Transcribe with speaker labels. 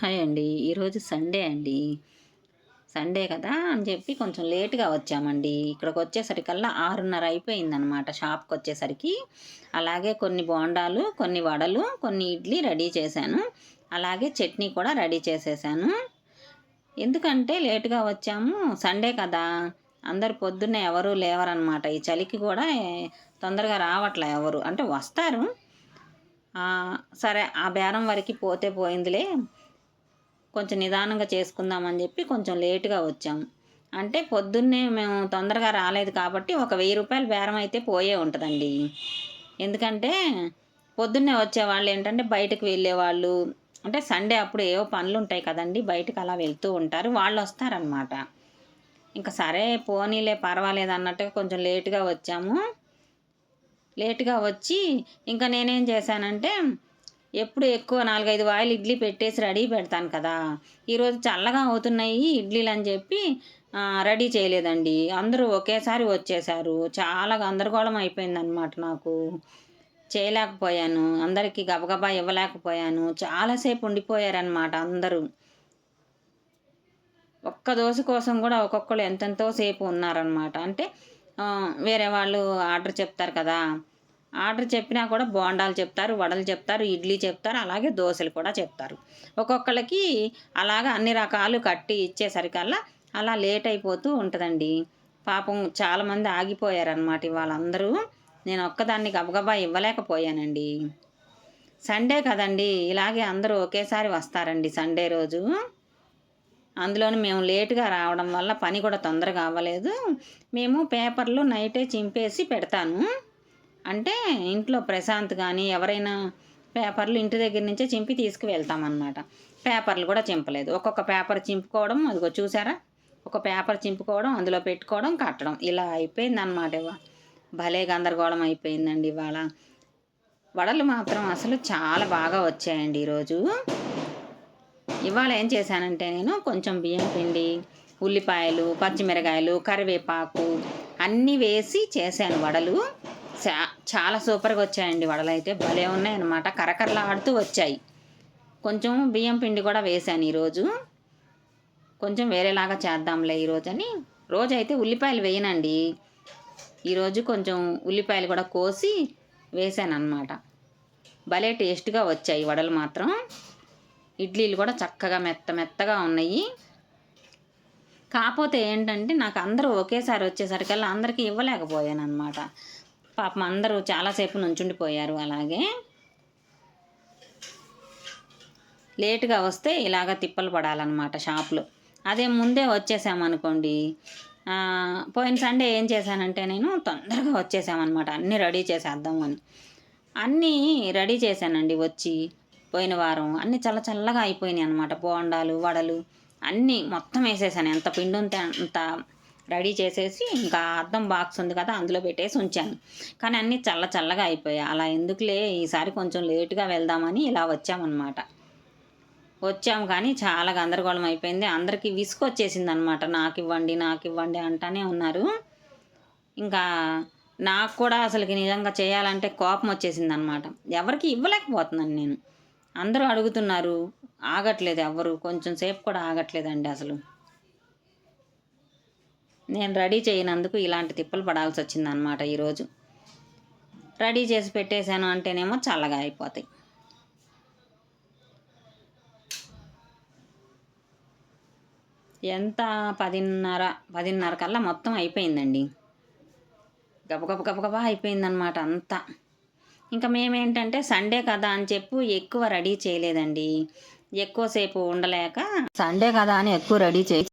Speaker 1: Hi అండి. ఈరోజు Sunday అండి. సండే కదా అని చెప్పి కొంచెం లేట్గా వచ్చామండి. ఇక్కడికి వచ్చేసరికల్లా ఆరున్నర అయిపోయిందనమాట షాప్కి వచ్చేసరికి. అలాగే కొన్ని బోండాలు కొన్ని వడలు కొన్ని ఇడ్లీ రెడీ చేశాను. అలాగే చట్నీ కూడా రెడీ చేసేసాను. ఎందుకంటే లేటుగా వచ్చాము. సండే కదా. అందరు పొద్దున్నే ఎవరు లేవరనమాట ఈ చలికి కూడా తొందరగా రావట్లే ఎవరు. అంటే వస్తారు. సరే ఆ బేరం వరకు పోతే పోయిందిలే. కొంచెం నిదానంగా చేసుకుందామని చెప్పి కొంచెం లేటుగా వచ్చాము. అంటే పొద్దున్నే మేము తొందరగా రాలేదు కాబట్టి ఒక వెయ్యి రూపాయలు బేరం అయితే పోయే ఉంటుందండి. ఎందుకంటే పొద్దున్నే వచ్చేవాళ్ళు ఏంటంటే బయటకు వెళ్ళేవాళ్ళు అంటే సండే అప్పుడు ఏవో పనులు ఉంటాయి కదండి బయటకు అలా వెళ్తూ ఉంటారు వాళ్ళు వస్తారనమాట ఇంకా సరే పోనీలే పర్వాలేదు అన్నట్టుగా కొంచెం లేటుగా వచ్చాము. లేటుగా వచ్చి ఇంకా నేనేం చేశానంటే ఎప్పుడు ఎక్కువ నాలుగైదు వాయిలు ఇడ్లీ పెట్టేసి రెడీ పెడతాను కదా. ఈరోజు చల్లగా అవుతున్నాయి ఇడ్లీలు అని చెప్పి రెడీ చేయలేదండి. అందరూ ఒకేసారి వచ్చేసారు. చాలా గందరగోళం అయిపోయింది అనమాట నాకు. చేయలేకపోయాను. అందరికీ గబగబా ఇవ్వలేకపోయాను. చాలాసేపు ఉండిపోయారనమాట అందరూ. ఒక్క దోశ కోసం కూడా ఒక్కొక్కరు ఎంతెంతో సేపు ఉన్నారనమాట అంటే వేరే వాళ్ళు ఆర్డర్ చెప్తారు కదా. ఆర్డర్ చెప్పినా కూడా బోండాలు చెప్తారు వడలు చెప్తారు ఇడ్లీ చెప్తారు అలాగే దోశలు కూడా చెప్తారు. ఒక్కొక్కరికి అలాగ అన్ని రకాలు కట్టి ఇచ్చేసరికల్లా అలా లేట్ అయిపోతూ ఉంటుందండి. పాపం చాలామంది ఆగిపోయారనమాట వాళ్ళందరూ నేను ఒక్కదాన్ని గబగబా ఇవ్వలేకపోయానండి. సండే కదండి ఇలాగే అందరూ ఒకేసారి వస్తారండి సండే రోజు. అందులోని మేము లేటుగా రావడం వల్ల పని కూడా తొందరగా అవ్వలేదు. మేము పేపర్లు నైటే చింపేసి పెడతాను. అంటే ఇంట్లో ప్రశాంత్ కానీ ఎవరైనా పేపర్లు ఇంటి దగ్గర నుంచే చింపి తీసుకువెళ్తామన్నమాట. పేపర్లు కూడా చింపలేదు. ఒక్కొక్క పేపర్ చింపుకోవడం అదిగో చూసారా? ఒక పేపర్ చింపుకోవడం అందులో పెట్టుకోవడం కట్టడం. ఇలా అయిపోయింది అనమాట భలే గందరగోళం అయిపోయిందండి ఇవాళ. వడలు మాత్రం అసలు చాలా బాగా వచ్చాయండి ఈరోజు. ఇవాళ ఏం చేశానంటే నేను కొంచెం బియ్యం పిండి ఉల్లిపాయలు పచ్చిమిరకాయలు కరివేపాకు అన్నీ వేసి చేశాను వడలు. చా చాలా సూపర్గా వచ్చాయండి వడలు అయితే. భలే ఉన్నాయన్నమాట. కరకరలాడుతూ వచ్చాయి. కొంచెం బియ్యం పిండి కూడా వేశాను ఈరోజు. కొంచెం వేరేలాగా చేద్దాంలే ఈరోజు అని రోజు అయితే ఉల్లిపాయలు వేయనండి. ఈరోజు కొంచెం ఉల్లిపాయలు కూడా కోసి వేసాను అనమాట భలే టేస్ట్గా వచ్చాయి వడలు మాత్రం. ఇడ్లీలు కూడా చక్కగా మెత్త మెత్తగా ఉన్నాయి. కాకపోతే ఏంటంటే నాకు అందరూ ఒకేసారి వచ్చేసరికల్లా అందరికీ ఇవ్వలేకపోయాను అనమాట పాపం అందరూ చాలాసేపు నుంచుండిపోయారు అలాగే. లేటుగా వస్తే ఇలాగ తిప్పలు పడాలన్నమాట షాప్లో. అదే ముందే వచ్చేసామనుకోండి. పోయిన సండే ఏం చేశానంటే నేను తొందరగా వచ్చేసామన్నమాట. అన్నీ రెడీ చేసేద్దాం అని. అన్నీ రెడీ చేశానండి వచ్చి పోయిన వారం. అన్నీ చల్ల చల్లగా అయిపోయినాయి అనమాట బోండాలు వడలు అన్నీ మొత్తం వేసేసాను. ఎంత పిండి ఉంటే అంత రెడీ చేసేసి ఇంకా అద్దం బాక్స్ ఉంది కదా అందులో పెట్టేసి ఉంచాను. కానీ అన్నీ చల్ల చల్లగా అయిపోయాయి. అలా ఎందుకులే ఈసారి కొంచెం లేటుగా వెళ్దామని ఇలా వచ్చామన్నమాట. వచ్చాము కానీ చాలా గందరగోళం అయిపోయింది. అందరికీ విసుకొచ్చేసింది అనమాట నాకు ఇవ్వండి నాకు ఇవ్వండి అంటానే ఉన్నారు. ఇంకా నాకు కూడా అసలుకి నిజంగా చేయాలంటే కోపం వచ్చేసింది అనమాట ఎవరికి ఇవ్వలేకపోతున్నాను నేను. అందరూ అడుగుతున్నారు ఆగట్లేదు ఎవరు. కొంచెం సేపు కూడా ఆగట్లేదండి అసలు. నేను రెడీ చేయనందుకు ఇలాంటి తిప్పలు పడాల్సి వచ్చిందనమాట ఈరోజు. రెడీ చేసి పెట్టేశాను అంటేనేమో చల్లగా అయిపోతాయి. ఎంత? పదిన్నర పదిన్నర కల్లా మొత్తం అయిపోయిందండి. గబగబ గబగబా అయిపోయిందనమాట అంతా. ఇంకా మేమేంటంటే సండే కదా అని చెప్పి ఎక్కువ రెడీ చేయలేదండి. ఎక్కువసేపు ఉండలేక సండే కదా అని ఎక్కువ రెడీ చేయ